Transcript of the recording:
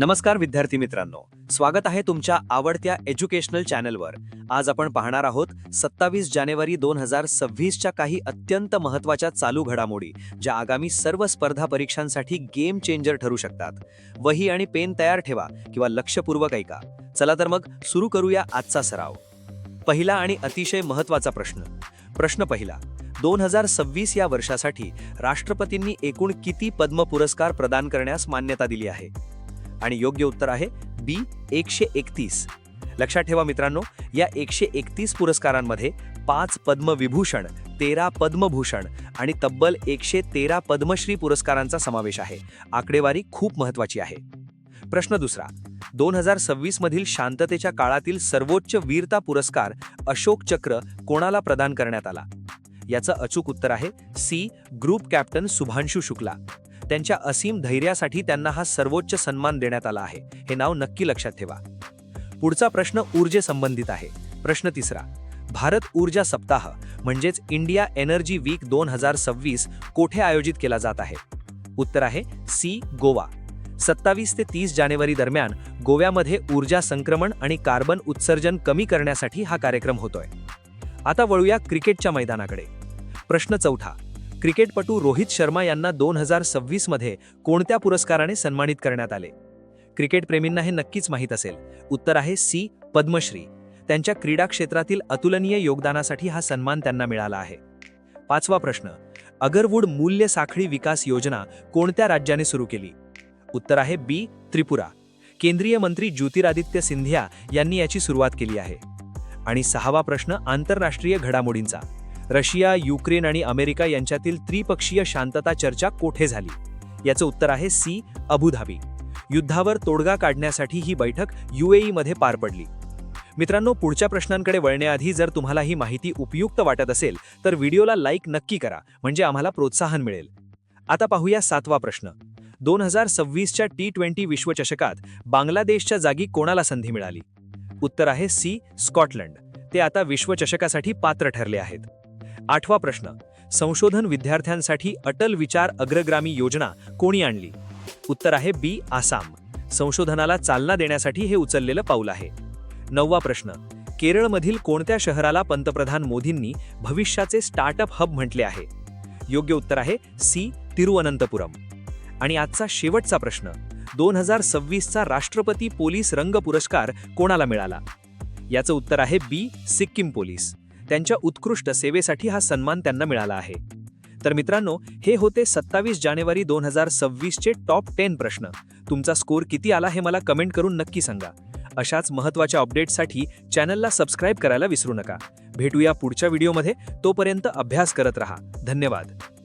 नमस्कार विद्यार्थी मित्रांनो. स्वागत आहे तुमच्या आवडत्या एज्युकेशनल चॅनलवर. आज आपण पाहणार आहोत सत्तावीस जानेवारी दोन हजार सव्वीसच्या काही अत्यंत महत्त्वाच्या चालू घडामोडी ज्या आगामी सर्व स्पर्धा परीक्षांसाठी गेम चेंजर ठरू शकतात. वही आणि पेन तयार ठेवा किंवा लक्षपूर्वक ऐका. चला तर मग सुरू करूया आजचा सराव. पहिला आणि अतिशय महत्त्वाचा प्रश्न. प्रश्न पहिला. दोन हजार सव्वीस या वर्षासाठी राष्ट्रपतींनी एकूण किती पद्म पुरस्कार प्रदान करण्यास मान्यता दिली आहे? आणि योग्य उत्तर आहे बी एकशे एकतीस. लक्षात ठेवा मित्रांनो या एकशे एकतीस पुरस्कारांमध्ये पाच पद्मविभूषण तेरा पद्मभूषण आणि तब्बल एकशे तेरा पद्मश्री पुरस्कारांचा समावेश आहे. आकडेवारी खूप महत्वाची आहे. प्रश्न दुसरा दोन हजार सव्वीस मधील शांततेच्या काळातील सर्वोच्च वीरता पुरस्कार अशोक चक्र कोणाला प्रदान करण्यात आला? याचं अचूक उत्तर आहे C group captain Shubhanshu Shukla. त्यांच्या असीम धैर्यासाठी त्यांना हा सर्वोच्च सन्मान देण्यात आला आहे. हे नाव नक्की लक्षात ठेवा. पुढचा प्रश्न ऊर्जेसंबंधित आहे. प्रश्न तिसरा. भारत ऊर्जा सप्ताह म्हणजेच इंडिया एनर्जी वीक दोन हजार सव्वीस कोठे आयोजित केला जात आहे? उत्तर आहे सी गोवा. सत्तावीस ते तीस जानेवारी दरम्यान गोव्यामध्ये ऊर्जा संक्रमण आणि कार्बन उत्सर्जन कमी करण्यासाठी हा कार्यक्रम होतोय. आता वळूया क्रिकेटच्या मैदानाकडे. प्रश्न चौथा. क्रिकेटपटू रोहित शर्मा यांना दोन हजार सव्वीसमध्ये कोणत्या पुरस्काराने सन्मानित करण्यात आले? क्रिकेटप्रेमींना हे नक्कीच माहीत असेल. उत्तर आहे सी. पद्मश्री. त्यांच्या क्रीडा क्षेत्रातील अतुलनीय योगदानासाठी हा सन्मान त्यांना मिळाला आहे. पाचवा प्रश्न. अगरवूड मूल्य साखळी विकास योजना कोणत्या राज्याने सुरू केली? उत्तर आहे बी. त्रिपुरा. केंद्रीय मंत्री ज्योतिरादित्य सिंधिया यांनी याची सुरुवात केली आहे. आणि सहावा प्रश्न आंतरराष्ट्रीय घडामोडींचा. रशिया युक्रेन आणि अमेरिका यांच्यातील त्रिपक्षीय शांतता चर्चा कोठे झाली? याचं उत्तर आहे सी अबुधाबी युद्धावर तोडगा काढण्यासाठी ही बैठक युएई मध्ये पार पडली. मित्रांनो पुढच्या प्रश्नांकडे वळण्याआधी जर तुम्हाला ही माहिती उपयुक्त वाटत असेल तर व्हिडिओला लाईक नक्की करा म्हणजे आम्हाला प्रोत्साहन मिळेल. आता पाहूया सातवा प्रश्न. दोन हजार सव्वीसच्या टी ट्वेंटी विश्वचषकात बांगलादेशच्या जागी कोणाला संधी मिळाली? उत्तर आहे सी स्कॉटलंड. ते आता विश्वचषकासाठी पात्र ठरले आहेत. आठवा प्रश्न. संशोधन विद्यार्थ्यांसाठी अटल विचार अग्रग्रामी योजना कोणी आणली? उत्तर आहे बी आसाम. संशोधनाला चालना देण्यासाठी हे उचललेलं पाऊल आहे. नववा प्रश्न. केरळमधील कोणत्या शहराला पंतप्रधान मोदींनी भविष्याचे स्टार्टअप हब म्हटले आहे? योग्य उत्तर आहे सी तिरुवनंतपुरम. आणि आजचा शेवटचा प्रश्न. दोन हजार सव्वीसचा राष्ट्रपती पोलीस रंग पुरस्कार कोणाला मिळाला? याचं उत्तर आहे बी सिक्कीम पोलीस. त्यांच्या उत्कृष्ट सेवेसाठी हा सन्मान त्यांना मिळाला आहे. तर मित्रांनो हे होते सत्तावीस जानेवारी दोन हजार सव्वीसचे टॉप टेन प्रश्न. तुमचा स्कोर किती आला हे मला कमेंट करून नक्की सांगा. अशाच महत्त्वाच्या अपडेट्ससाठी चॅनलला सबस्क्राईब करायला विसरू नका. भेटूया पुढच्या व्हिडिओमध्ये तोपर्यंत अभ्यास करत रहा. धन्यवाद.